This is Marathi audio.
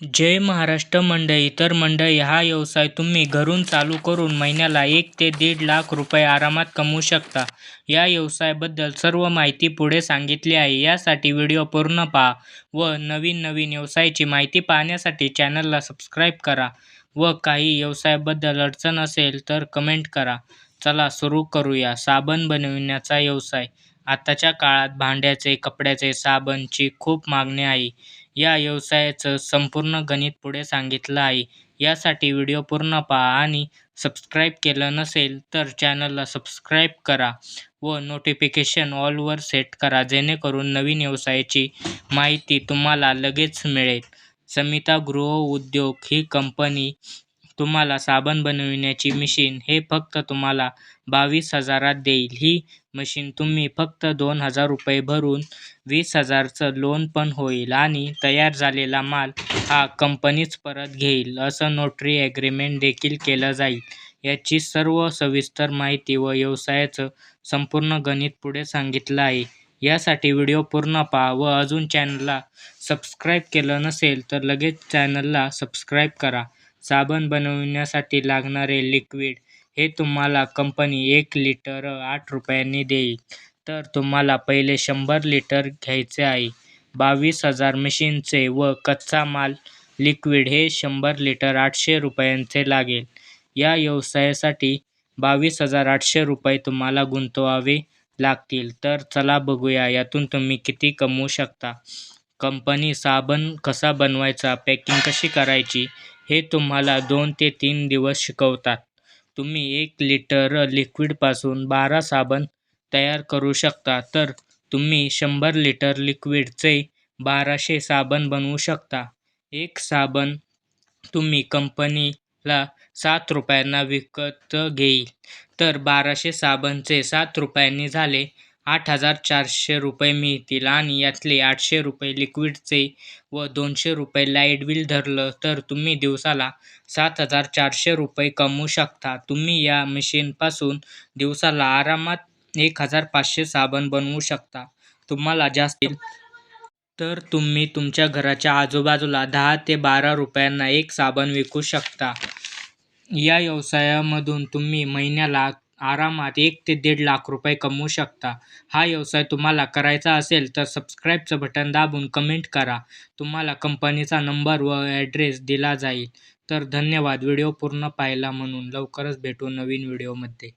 जय महाराष्ट्र मंडळी. तर मंडळी हा व्यवसाय तुम्ही घरून चालू करून महिन्याला एक ते दीड लाख रुपये आरामात कमवू शकता. या व्यवसायाबद्दल सर्व माहिती पुढे सांगितली आहे. यासाठी व्हिडिओ पूर्ण पहा व नवीन नवीन व्यवसायाची माहिती पाहण्यासाठी चॅनलला सबस्क्राईब करा व काही व्यवसायाबद्दल अडचण असेल तर कमेंट करा. चला सुरू करूया. साबण बनविण्याचा व्यवसाय. आताच्या काळात भांड्याचे कपड्याचे साबणची खूप मागणी आहे. या व्यवसायाचं संपूर्ण गणित पुढे सांगितलं आहे. यासाठी व्हिडिओ पूर्ण पहा आणि सबस्क्राईब केलं नसेल तर चॅनलला सबस्क्राईब करा व नोटिफिकेशन ऑलवर सेट करा जेणेकरून नवीन व्यवसायाची माहिती तुम्हाला लगेच मिळेल. समिता गृह उद्योग ही कंपनी तुम्हाला साबण बनविण्याची मशीन हे फक्त तुम्हाला बावीस हजारात देईल. ही मशीन तुम्ही फक्त दोन हजार रुपये भरून वीस हजारचं लोन पण होईल आणि तयार झालेला माल हा कंपनीच परत घेईल असं नोटरी ॲग्रीमेंट देखील केलं जाईल. याची सर्व सविस्तर माहिती व व्यवसायाचं संपूर्ण गणित पुढे सांगितलं आहे. यासाठी व्हिडिओ पूर्ण पहा व अजून चॅनलला सबस्क्राईब केलं नसेल तर लगेच चॅनलला सबस्क्राईब करा. साबण बनवण्यासाठी लागणारे लिक्विड हे तुम्हाला कंपनी एक लिटर आठ रुपयांनी देईल. तर तुम्हाला पहिले शंभर लिटर घ्यायचे आहे. बावीस हजार मशीनचे व कच्चा माल लिक्विड हे शंभर लिटर आठशे रुपयांचे लागेल. या व्यवसायासाठी बावीस हजार आठशे रुपये तुम्हाला गुंतवावे लागतील. तर चला बघूया यातून तुम्ही किती कमवू शकता. कंपनी साबण कसा बनवायचा पॅकिंग कशी करायची हे तुम्हाला दोन ते तीन दिवस शिकवतात. तुम्ही एक लिटर लिक्विडपासून बारा साबण तयार करू शकता तर तुम्ही शंभर लिटर लिक्विडचे बाराशे साबण बनवू शकता. एक साबण तुम्ही कंपनीला सात रुपयांना विकत घेईल तर बाराशे साबणचे सात रुपयांनी झाले आठ हजार चारशे रुपये मिळतील आणि यातले आठशे रुपये लिक्विडचे व दोनशे रुपये लाइट बिल धरलं तर तुम्ही दिवसाला सात हजार चारशे रुपये कमवू शकता. तुम्ही या मशीनपासून दिवसाला आरामात एक हजार पाचशे साबण बनवू शकता. तुम्हाला जास्त तर तुम्ही तुमच्या घराच्या आजूबाजूला दहा ते बारा रुपयांना एक साबण विकू शकता. या व्यवसायामधून तुम्ही महिन्याला आरामात एक ते दीड लाख रुपये कमवू शकता. हा व्यवसाय तुम्हाला करायचा असेल तर सबस्क्राईबचं बटन दाबून कमेंट करा. तुम्हाला कंपनीचा नंबर व ॲड्रेस दिला जाईल. तर धन्यवाद. व्हिडिओ पूर्ण पाहिला म्हणून लवकरच भेटू नवीन व्हिडिओमध्ये